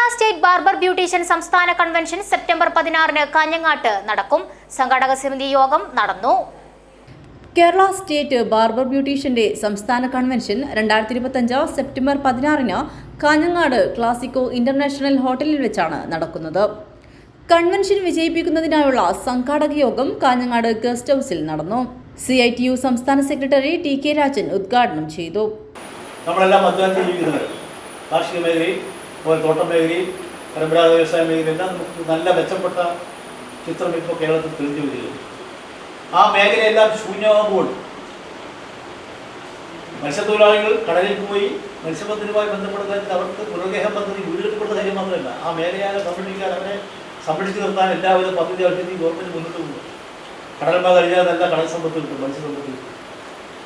Kerala state barber beautician സംസ്ഥാന convention September പതിനാറിന് കാഞ്ഞങ്ങാട്ട് നടക്കും. സംഘാടക സമിതി യോഗം നടന്നു. കേരള സ്റ്റേറ്റ് ബാർബർ ബ്യൂട്ടീഷ്യന്റെ സംസ്ഥാന കൺവെൻഷൻ രണ്ടായിരത്തി ഇരുപത്തഞ്ച് സെപ്റ്റംബർ പതിനാറിന് കാഞ്ഞങ്ങാട് ക്ലാസിക്കോ ഇന്റർനാഷണൽ ഹോട്ടലിൽ വെച്ചാണ് നടക്കുന്നത്. കൺവെൻഷൻ വിജയിപ്പിക്കുന്നതിനായുള്ള സംഘാടക യോഗം കാഞ്ഞങ്ങാട് ഗസ്റ്റ് ഹൗസിൽ നടന്നു. സി ഐ ടി യു സംസ്ഥാന സെക്രട്ടറി ടി കെ രാജൻ ഉദ്ഘാടനം ചെയ്തു. നമ്മളെല്ലാം ജീവിക്കുന്നവർ. കാർഷിക മേഖലയിൽ അതുപോലെ തോട്ടം മേഖലയിൽ പരമ്പരാഗത വ്യവസായ മേഖലയെല്ലാം നമുക്ക് നല്ല മെച്ചപ്പെട്ട ചിത്രം ഇപ്പോൾ കേരളത്തിൽ തെളിഞ്ഞു വരികയാണ്. ആ മേഖലയെല്ലാം ശൂന്യമാകുമ്പോൾ മത്സ്യത്തൊഴിലാളികൾ കടലിൽ പോയി മത്സ്യബന്ധനവുമായി ബന്ധപ്പെട്ട കാര്യത്തിൽ അവർക്ക് മൃതദേഹ പദ്ധതി വീടുകെട്ടപ്പെടുന്ന കാര്യം മാത്രമല്ല ആ മേഖലയായ സംരക്ഷിക്കാൻ അവരെ സംരക്ഷിച്ചു നിർത്താൻ എല്ലാവിധ പദ്ധതി ആവശ്യത്തിൽ ഗവൺമെന്റ് മുന്നിട്ട് പോകുന്നു കടൽമാ കഴിഞ്ഞാൽ നല്ല കടൽ സമ്പത്ത് കിട്ടും മത്സ്യസമ്പത്ത് കിട്ടും.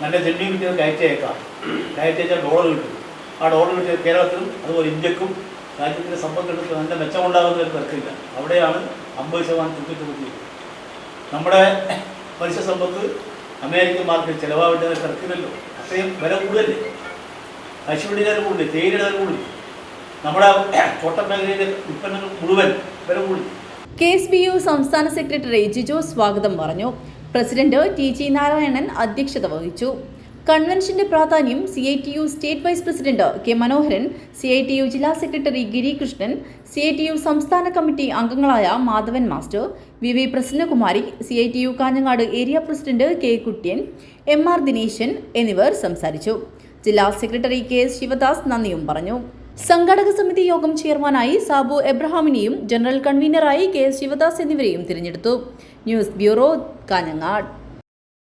നല്ല ജന്മി കിട്ടിയത് കയറ്റി അയക്കാം. കയറ്റി അയച്ചാൽ ഡോളർ കിട്ടും. ആ ഡോളർ കിട്ടിയത് കേരളത്തിലും അതുപോലെ ഇന്ത്യക്കും രാജ്യത്തിന്റെ സമ്പത്തെടുത്ത് നല്ല മെച്ചമുണ്ടാകുന്ന ഒരു തർക്കമില്ല അവിടെയാണ് അമ്പത് ശതമാനം ചുറ്റിച്ചുമത്തി നമ്മുടെ മത്സ്യസമ്പത്ത് അമേരിക്കൻ മാർക്കറ്റ് ചിലവാവേണ്ടത് തർക്കമില്ലല്ലോ അത്രയും വില കൂടുതലല്ലേ? കശുവണ്ടിയുടെ വില കൂടുതൽ തേയിലയുടെ വില നമ്മുടെ തോട്ടം മേഖലയിലെ ഉൽപ്പന്നങ്ങൾ മുഴുവൻ വില കൂടി കെ എസ് ബി യു സംസ്ഥാന സെക്രട്ടറി ജിജോ സ്വാഗതം പറഞ്ഞു. പ്രസിഡന്റ് ടി ജി നാരായണൻ അധ്യക്ഷത വഹിച്ചു. കൺവെൻഷന്റെ പ്രാധാന്യം C I T U state vice president K Manoharan C I T U ജില്ലാ secretary Girikrishnan C I T U സംസ്ഥാന കമ്മിറ്റി അംഗങ്ങളായ Madhavan master V V Prasannakumari C I T U Kanhangad area president K Kuttiyan M R Dineshan എന്നിവർ സംസാരിച്ചു. ജില്ലാ secretary K S Sivadas നന്ദിയും പറഞ്ഞു. സംഘാടക സമിതി യോഗം ചെയർമാനായി സാബു എബ്രഹാമിനെയും ജനറൽ കൺവീനറായി കെ എസ് ശിവദാസ് എന്നിവരെയും തിരഞ്ഞെടുത്തു. News bureau Kanhangad.